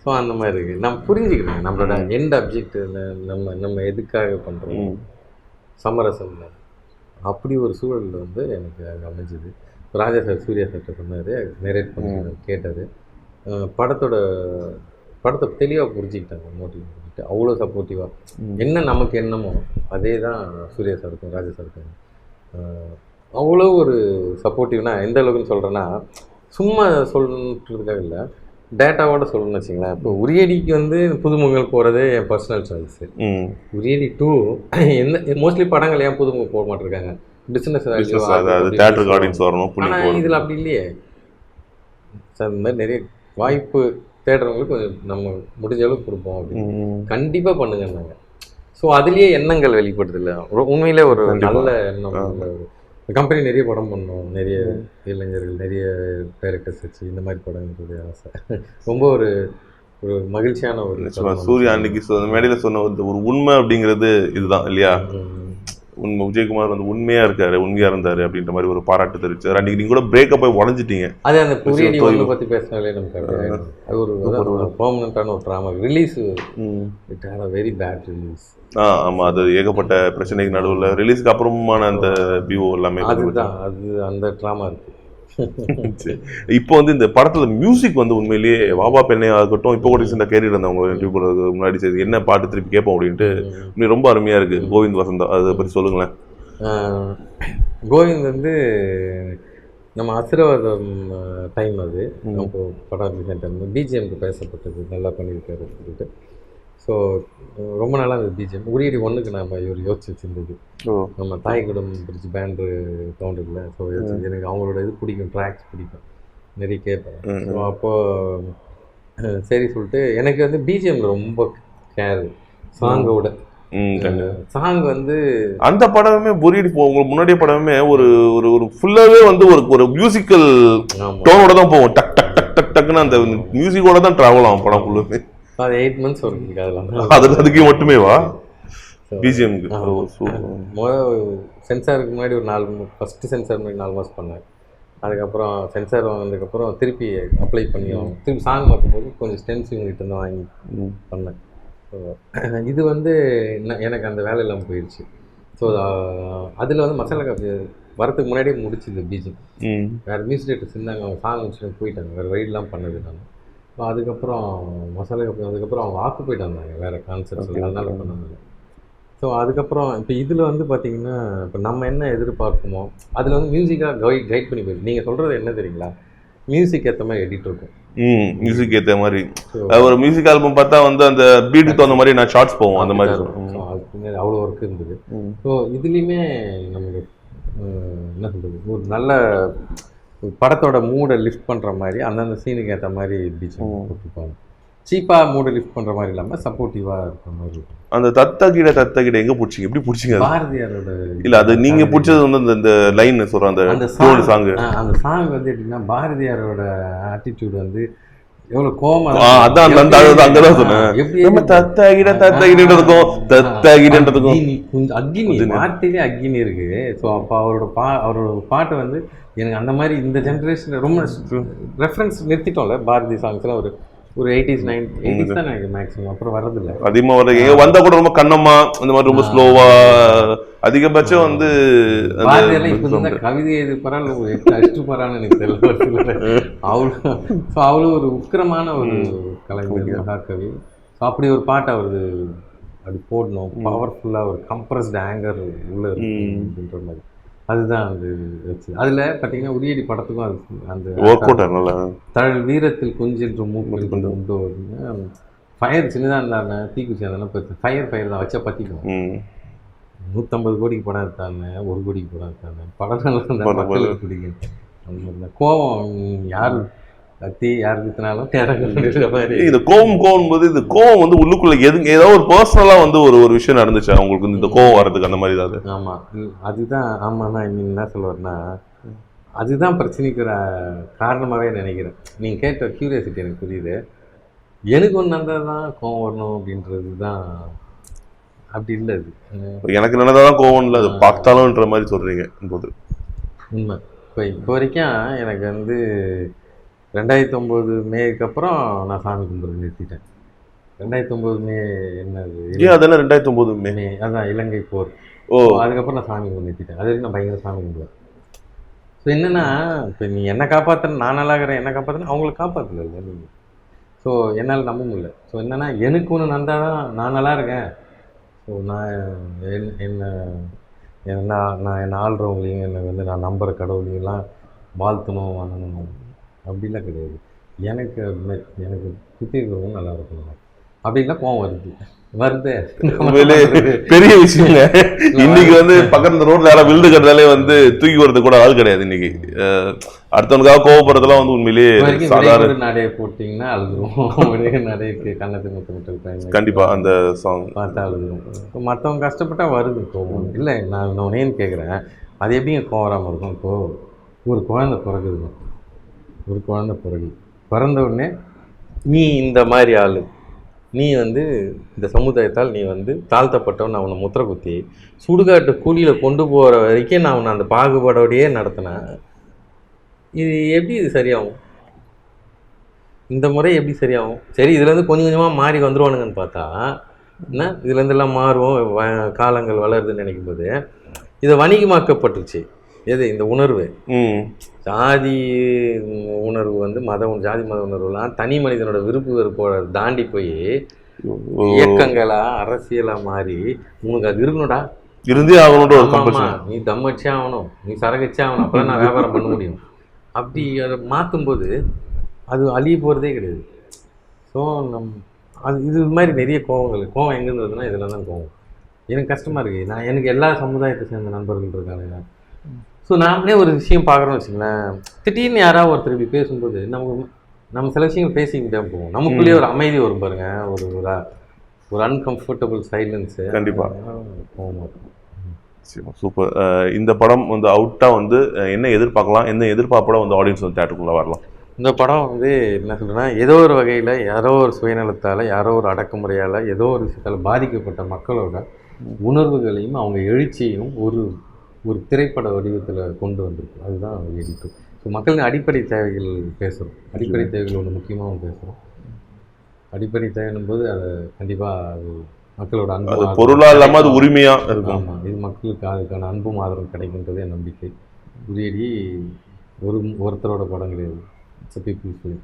ஸோ அந்த மாதிரி இருக்குது நம்ம புரிஞ்சுக்கணும் நம்மளோட எண்ட் அப்ஜெக்ட் நம்ம நம்ம எதுக்காக பண்ணுறோம். சமரசம் அப்படி ஒரு சூழல் வந்து எனக்கு அங்கே அமைஞ்சுது. ராஜா சார் சூர்யா சார்கிட்ட சொன்னார். நெரேட் பண்ணி கேட்டார். படத்தோட படத்தை தெளிவாக புரிஞ்சுக்கிட்டாங்க. மோட்டிவ் புரிஞ்சுக்கிட்டு அவ்வளோ சப்போர்ட்டிவாக என்ன நமக்கு என்னமோ அதே தான் சூர்யா சாருக்கும் ராஜா சாருக்கும். அவ்வளோ ஒரு சப்போர்ட்டிவ்னா எந்த அளவுக்குன்னு சொல்கிறேன்னா சும்மா சொல்கிறதுக்காக இல்லை. டேட்டாவோட சொல்லணும்னு வச்சுங்களேன் இப்போ உரியடிக்கு வந்து புதுமுகங்கள் போகிறது என் பர்சனல் சாய்ஸ் உரியடி டூ என்ன மோஸ்ட்லி படங்கள் ஏன் புதுமுக போட மாட்டிருக்காங்க? பிஸ்னஸ் தேட்டருக்கு ஆடியன்ஸ் வரணும் புள்ளி ஆனால் போகணும் இதில் அப்படி இல்லையே. சார் இந்த மாதிரி நிறைய வாய்ப்பு தேடுறவங்களுக்கு கொஞ்சம் நம்ம முடிஞ்ச அளவுக்கு கொடுப்போம் அப்படின்னு. கண்டிப்பாக பண்ணுங்கன்னாங்க ஸோ அதுலேயே எண்ணங்கள் வெளிப்படுது இல்லை உண்மையிலே ஒரு. நல்ல எண்ணம் கம்பெனி நிறைய படம் பண்ணோம். நிறைய இளைஞர்கள் நிறைய டைரக்டர்ஸ் வச்சு இந்த மாதிரி படம்ன்றது ஆசை. ரொம்ப ஒரு ஒரு மகிழ்ச்சியான ஒரு. சூர்யா அன்னைக்கு மேடையில சொன்ன ஒரு உண்மை அப்படிங்கிறது இதுதான் இல்லையா. உண்மை விஜயகுமார் வந்து உண்மையா இருக்காரு உண்மையா இருந்தாரு அப்படின்ற மாதிரி ஒரு பாராட்டு தெரிவிச்சார் அன்னைக்கு நீங்க கூட பிரேக்கப் போய் உடஞ்சிட்டீங்க. அது அந்த தொய்வு. ஒன்று பற்றி பேசினாலே நமக்கு அது ஒரு பெர்மனண்ட்டான ஒரு trauma release it had a very bad release ஆ ஆமா அது ஏகப்பட்ட பிரச்சனைக்கு நடுவுல. ரிலீஸ்க்கு அப்புறமான அந்த வியூ எல்லாமே அதுதான் அது அந்த ட்ராமா இருக்கு. இப்போ வந்து இந்த படத்துல மியூசிக் வந்து உண்மையிலேயே வாபா பெண்ணே ஆகட்டும் இப்போ கூட ரீசெண்டாக கேட்டுட்டு இருந்தேன் அவங்க இன்டர்வியூ முன்னாடி சரி என்ன பாட்டு திருப்பி கேட்போம் அப்படின்ட்டு உண்மையிலே ரொம்ப அருமையா இருக்கு. கோவிந்த் வசந்தா அதை பத்தி சொல்லுங்களேன். கோவிந்த் வந்து நம்ம ஆசீர்வாதம் டைம் அது. படம் டைம் பிஜிஎம்க்கு பேசப்பட்டது நல்லா பண்ணியிருக்காரு சொல்லிட்டு. ஸோ ரொம்ப நாளாக அந்த பிஜிஎம் உரியடி ஒன்றுக்கு நம்ம இவர் யோசிச்சு வச்சிருந்தது. நம்ம தாய் குடம் பிடிச்சி பேண்டு கவுண்டரில் ஸோ எனக்கு அவங்களோட இது பிடிக்கும் ட்ராக்ஸ் பிடிக்கும். நிறைய கேட்பேன். ஸோ அப்போது சரி சொல்லிட்டு எனக்கு வந்து பிஜிஎம் ரொம்ப கேர் சாங்கோட. சாங் வந்து அந்த படமே புரியடி உங்களுக்கு முன்னாடியே படமே ஒரு ஒரு ஒரு ஃபுல்லாவே வந்து ஒரு ஒரு மியூசிக்கல் டோனோட தான் போகும். டக் டக் டக் டக் டக்குன்னு அந்த மியூசிக்கோட தான் டிராவல் ஆகும் படம் ஃபுல்லுமே அது எயிட் மந்த்ஸ் ஒர்க் இருக்கு அதெல்லாம். அது அதுக்கு மட்டுமே வா? So, பிஜிஎம்க்கு சென்சாருக்கு முன்னாடி ஒரு நாலு ஃபஸ்ட்டு சென்சார் முன்னாடி நாலு மாதம் பண்ணேன். அதுக்கப்புறம் சென்சார் வாங்கினதுக்கப்புறம் திருப்பி அப்ளை பண்ணி வாங்க- திருப்பி சாங் பார்க்கும்போது கொஞ்சம் ஸ்டென்ஸ் இவங்ககிட்ட இருந்து வாங்கி பண்ணேன். இது வந்து எனக்கு அந்த வேலை இல்லாமல் போயிடுச்சு ஸோ அதில் வந்து மசாலா காஃபி வரதுக்கு முன்னாடியே முடிச்சுது ம். வேறு மியூசிக் டேரக்டர்ஸ் இருந்தாங்க. அவங்க சாங் முடிச்சுட்டு போயிட்டாங்க. வேறு ரைட்லாம் பண்ணது நான். அதுக்கப்புறம் மசாலா கப்பி அதுக்கப்புறம் அவங்க ஆக்கு போயிட்டு வந்தாங்க வேறு கான்செப்ட்ஸ் அதனால பண்ணாங்க ஸோ அதுக்கப்புறம் இப்போ இதில் வந்து பார்த்தீங்கன்னா இப்போ நம்ம என்ன எதிர்பார்ப்போமோ அதில் வந்து மியூசிக்காக கைட் கைட் பண்ணி போயிருக்கு நீங்கள் சொல்கிறது என்ன தெரியுங்களா? மியூசிக் ஏற்ற மாதிரி எடிட் இருக்கும். ம் மியூசிக் ஏத்த மாதிரி. ஒரு மியூசிக் ஆல்பம் பார்த்தா வந்து அந்த பீட்டுக்கு தகுந்த மாதிரி நான் ஷார்ட்ஸ் போவோம் அந்த மாதிரி. அதுக்கு அவ்வளோ ஒர்க் இருந்தது. ஸோ இதுலேயுமே நமக்கு அஹ், என்ன சொல்கிறது ஒரு நல்ல படத்தோட மூடை லிஃப்ட் பண்ணுற மாதிரி அந்தந்த சீனுக்கு ஏற்ற மாதிரி பீச் போட்டுருப்பாங்க. சீப்பாக மூடை லிஃப்ட் பண்ணுற மாதிரி இல்லாமல் சப்போர்ட்டிவாக இருக்கிற மாதிரி அந்த தத்தகிட தத்தகிட எங்க பிடிச்சிங்க எப்படி பிடிச்சிங்க பாரதியாரோட இல்ல அது நீங்க பிடிச்சது வந்து அந்த இந்த லைன் சொல்ற அந்த சாங் அந்த சாங் வந்து எப்படின்னா பாரதியாரோட ஆட்டிடியூட் வந்து எவ்வளவு கோமா ஆ, அதான் அந்த- அந்த- அது அங்கதான் சொன்னேன். நம்ம தத்தகிட தத்தகிடன்றதுக்கும் தத்தகிடன்றதுக்கும். அக்னி வார்த்தையிலே அக்னி இருக்கு. ஸோ அப்போ அவரோட பா அவரோட பாட்டு வந்து எனக்கு அந்த மாதிரி இந்த ஜென்ரேஷன் ரொம்ப ரெஃபரன்ஸ் நிறுத்திட்டோம்ல பாரதி சாங்ஸ்லாம் ஒரு ஒரு எயிட்டிஸ் நைன் எயிட்டிஸ் தான் எனக்கு மேக்ஸிமம் அப்புறம் வர்றதில்ல அதிகமா வர எங்க வந்தா கூட ரொம்ப கண்ணம்மா இந்த மாதிரி ரொம்ப ஸ்லோவா அதிகபட்சம் வந்து கவிதை எழுதி போறாள் ஒரு எட்டு அடிச்சு போறான்னு எனக்கு தெரியல. அவ்வளோ ஸோ அவ்வளோ ஒரு உக்கிரமான ஒரு கலைஞர் மகாகவி ஸோ அப்படி ஒரு பாட்டு அவரு அப்படி போடணும். பவர்ஃபுல்லாக ஒரு கம்ப்ரஸ்டு ஆங்கர் உள்ள அப்படின்ற மாதிரி. அதுதான் அது வச்சு. அதில் பார்த்தீங்கன்னா உரியடி படத்துக்கும் அது அந்த தழல் வீரத்தில் கொஞ்சென்று மூக்கில் கொண்டு உண்டு அப்படின்னா ஃபயர் சின்னதாக இருந்தாங்க தீக்குச்சி அதெல்லாம் ஃபயர் ஃபயர் தான். வச்சா பற்றிக்கும் நூற்றம்பது கோடிக்கு படம் எடுத்தாங்க ஒரு கோடிக்கு படம் எடுத்தாங்க. படம் நல்லா பிடிக்கும். அந்த மாதிரி தான். கோவம் யார் கத்தி யார் குத்தினாலும் இந்த கோவம் கோவம் போது இந்த கோவம் வந்து உள்ளுக்குள்ள எது ஏதோ ஒரு பர்சனலா வந்து ஒரு ஒரு விஷயம் நடந்துச்சு. அவங்களுக்கு வந்து இந்த கோவம் வர்றதுக்கு அந்த மாதிரி ஏதாவது. ஆமாம் அதுதான் நான் இன்னும் என்ன சொல்ல வரேன்னா அதுதான் பிரச்சனைக்கு காரணமாகவே நினைக்கிறேன். நீங்கள் கேட்ட கியூரியாசிட்டி எனக்கு புரியுது. எனக்கு ஒன்று நடந்தால் தான் கோவம் வரணும் அப்படின்றது தான் அப்படி இல்லை அது எனக்கு நல்லதான் கோவம் இல்லை. அது பார்த்தாலும்ன்ற மாதிரி சொல்றீங்க போது உண்மை. இப்போ இப்போ வரைக்கும் எனக்கு வந்து ரெண்டாயிரத்தி ஒம்பது மேக்கு அப்புறம் நான் சாமி கும்பிட்றது நிறுத்திட்டேன். ரெண்டாயிரத்தி ஒம்பது மே என்னது? ஏன் அதெல்லாம் ரெண்டாயிரத்தி ஒன்பது மே. அதான் இலங்கை போர். ஓ. அதுக்கப்புறம் நான் சாமி கும்பிட நிறுத்திட்டேன். அது வரைக்கும் நான் பயங்கர சாமி கும்பிடுவேன். ஸோ என்னன்னா இப்போ நீ என்ன காப்பாற்றுன நான் நல்லா இருக்கிறேன் என்ன காப்பாற்றுன அவங்கள காப்பாற்றல இல்லை நீங்கள் ஸோ என்னால் நம்ப முடியல. ஸோ என்னன்னா எனக்கு ஒன்று நடந்தால் தான் நான் நல்லா இருக்கேன். ஸோ நான் என் என்ன என்ன நான் என்னை ஆள்றவங்களையும் என்னை வந்து நான் நம்புகிற கடவுளையும் எல்லாம் வாழ்த்தணும் வணங்கணும். அப்படிலாம் கிடையாது. எனக்கு எனக்கு சுற்றி இருக்கிறவங்க நல்லா இருக்கணும். அப்படின்னா கோவம் வருது. வருது. பெரிய விஷயங்க. இன்னைக்கு வந்து பக்கத்துல ரோட்ல யாராவது விழுந்து கட்டாலே வந்து தூக்கி வரது கூட ஆள் கிடையாது இன்னைக்கு. அடுத்தவனுக்காக கோவப்படுறதுலாம் வந்து உண்மையிலேயே சாதாரண நடையை போட்டிங்கன்னா அழுதுருவோம். விடைபெறு நடைக்கு கண்ணத்து முத்து முட்டு கண்டிப்பா அந்த சாங் பார்த்தா அழுதுரும். மற்றவங்க கஷ்டப்பட்டா வருது கோவம் இல்லை நான் உன்னேன்னு கேட்குறேன் அது எப்படிங்க கோவம் வராமல் இருக்கும்? இப்போ ஒரு குழந்தை பிறகுதுங்க ஒரு குழந்தை பிறகு. பிறந்த உடனே நீ இந்த மாதிரி ஆள். நீ வந்து இந்த சமுதாயத்தால் நீ வந்து தாழ்த்தப்பட்டவன் நான் உன்னை முத்திர குத்தி சுடுகாட்டு கூலியில் கொண்டு போகிற வரைக்கும் நான் உன்னை அந்த பாகுபாடோடையே நடத்தினேன். இது எப்படி இது சரியாகும்? இந்த முறை எப்படி சரியாகும்? சரி இதுலேருந்து கொஞ்சம் கொஞ்சமாக மாறி வந்துருவானுங்கன்னு பார்த்தா என்ன? இதுலேருந்து எல்லாம் மாறுவோம் காலங்கள் வளருதுன்னு நினைக்கும் போது இது வணிகமாக்கப்பட்டுருச்சு. எது? இந்த உணர்வு. ஜாதி உணர்வு வந்து மத ஜாதி மத உணர்வுலாம் தனி மனிதனோட விருப்பு வெறுப்போட தாண்டி போய் இயக்கங்களா அரசியலா மாறி உனக்கு அது இருக்கணும்டா. இருந்தே ஒரு. கம்பல்ஷன் நீ தம் வச்சே ஆகணும் நீ சரகச்சே ஆகணும் அப்பதான் நான் வியாபாரம் பண்ண முடியும். அப்படி அதை மாற்றும்போது அது அழிய போகிறதே கிடையாது. ஸோ நம் அது இது மாதிரி நிறைய கோவங்கள் கோவம் எங்கேருந்து வருதுன்னா இதில் தான் கோவம். எனக்கு கஷ்டமாக இருக்குது நான் எனக்கு எல்லா சமுதாயத்தை சேர்ந்த நண்பர்கள் இருக்காங்க. ஸோ நாமளே ஒரு விஷயம் பார்க்குறோம்னு வச்சுங்களேன் திடீர்னு யாராவது ஒருத்தர் இப்படி பேசும்போது நமக்கு நம்ம சில விஷயங்கள் பேசிக்கிட்டே போவோம். நமக்குள்ளேயே ஒரு அமைதி வரும் பாருங்க. ஒரு ஒரு ஒரு அன்கம்ஃபர்டபுள் சைலன்ஸு கண்டிப்பா. கோவம் இருக்கும் சூப்பர் இந்த படம் வந்து அவுட்டா வந்து என்ன எதிர்பார்க்கலாம்? என்ன எதிர்பார்ப்போட வந்து ஆடியன்ஸ் வந்து தேட்டருக்குள்ள வரலாம்? இந்த படம் வந்து என்ன சொல்றேன்னா ஏதோ ஒரு வகையில் யாரோ ஒரு சுயநலத்தால் யாரோ ஒரு அடக்குமுறையால் ஏதோ ஒரு விஷயத்தால் பாதிக்கப்பட்ட மக்களோட உணர்வுகளையும் அவங்க எழுச்சியையும் ஒரு ஒரு திரைப்பட வடிவத்தில் கொண்டு வந்திருக்கு. அதுதான் எடிட்டு. ஸோ மக்களின் அடிப்படை தேவைகள் பேசுகிறோம் அடிப்படை தேவைகள் ஒன்று முக்கியமாக பேசுகிறோம் அடிப்படை தேவைன்னும் போது அதை கண்டிப்பாக அது மக்களோட அன்பு அது ஆதரவு பொருளா இல்லாம அது உரிமையா இருக்கும். ஆமாம் இது மக்களுக்கு அதுக்கான அன்பும் ஆதரவும் கிடைக்கின்றது என் நம்பிக்கை. உரியடி ஒரு ஒருத்தரோட படம் கிடையாது. இட்ஸ் பீப்புள் ஃபிலிம்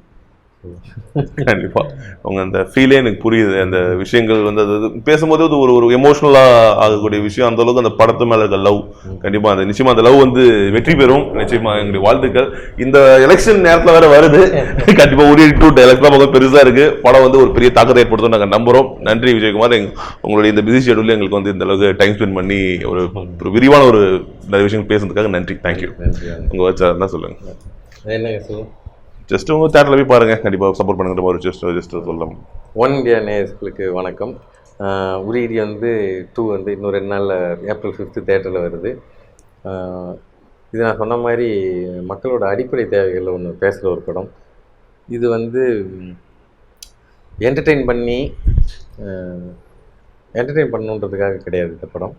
கண்டிப்பா. அவங்க அந்த ஃபீலே எனக்கு புரியுது. அந்த விஷயங்கள் வந்து அது பேசும்போது அது ஒரு ஒரு எமோஷனலா ஆகக்கூடிய விஷயம். அந்த அளவுக்கு அந்த படத்து மேல இருக்க லவ் கண்டிப்பா அந்த நிச்சயமா அந்த லவ் வந்து வெற்றி பெறும். நிச்சயமா எங்களுடைய வாழ்த்துக்கள். இந்த எலெக்ஷன் நேரத்துல வேற வருது. கண்டிப்பா ஒரு டூ எலெக்ஷன் பக்கம் பெருசா இருக்கு. படம் வந்து ஒரு பெரிய தாக்கத்தை ஏற்படுத்தும் நாங்க நம்புறோம். நன்றி விஜயகுமார். உங்களுடைய இந்த பிஸி ஷெடியூல்ல எங்களுக்கு வந்து இந்த அளவுக்கு டைம் ஸ்பெண்ட் பண்ணி ஒரு ஒரு விரிவான ஒரு நிறைய விஷயங்கள் பேசுனதுக்காக நன்றி. தேங்க்யூ உங்க வச்சா சொல்லுங்க. என்ன சொல்லுங்க? ஜஸ்ட் உங்க தேட்டர்ல போய் பாருங்க. கண்டிப்பா சப்போர்ட் பண்ணுங்கிற ஒரு ஜஸ்ட் ஜஸ்ட் சொல்லலாம் ஒன் இந்தியா நேயர்களுக்கு வணக்கம். உரியடி வந்து டூ வந்து இன்னும் ரெண்டு நாளில் ஏப்ரல் ஃபிஃப்த்து தேட்டரில் வருது. இது நான் சொன்ன மாதிரி மக்களோட அடிப்படை தேவைகளில் ஒன்று பேசுகிற ஒரு படம். இது வந்து என்டர்டெயின் பண்ணி என்டர்டெயின் பண்ணணுன்றதுக்காக கிடையாது இந்த படம்.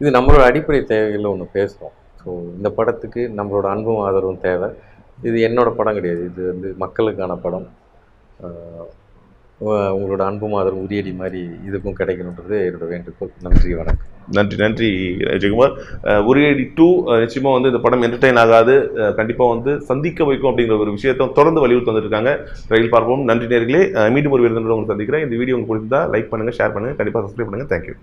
இது நம்மளோட அடிப்படை தேவைகளில் ஒன்று பேசுகிறோம் ஸோ இந்த படத்துக்கு நம்மளோட அன்பும் ஆதரவும் தேவை. இது என்னோட படம் கிடையாது. இது வந்து மக்களுக்கான படம். உங்களோட அன்பும் ஆதரவும் உரியடி மாதிரி இதுக்கும் கிடைக்கணுன்றது என்னோட வேண்டுகோள். நன்றி வணக்கம். நன்றி நன்றி ஜெயக்குமார். உரியடி டூ நிச்சயமாக வந்து இந்த படம் என்டர்டைன் ஆகாது. கண்டிப்பாக வந்து சந்திக்க வைக்கும் அப்படிங்கிற ஒரு விஷயத்தை தொடர்ந்து வலியுறுத்தி வந்துருக்காங்க. ரயில் பார்ப்போம். நன்றி நேர்களே. மீண்டும் ஒரு விருந்தினர் உங்களுக்கு சந்திக்கிறேன். இந்த வீடியோ உங்களுக்கு பிடிச்சிருந்தா லைக் பண்ணுங்கள் ஷேர் பண்ணுங்க. கண்டிப்பாக சப்ஸ்கிரைப் பண்ணுங்க. தேங்க்யூ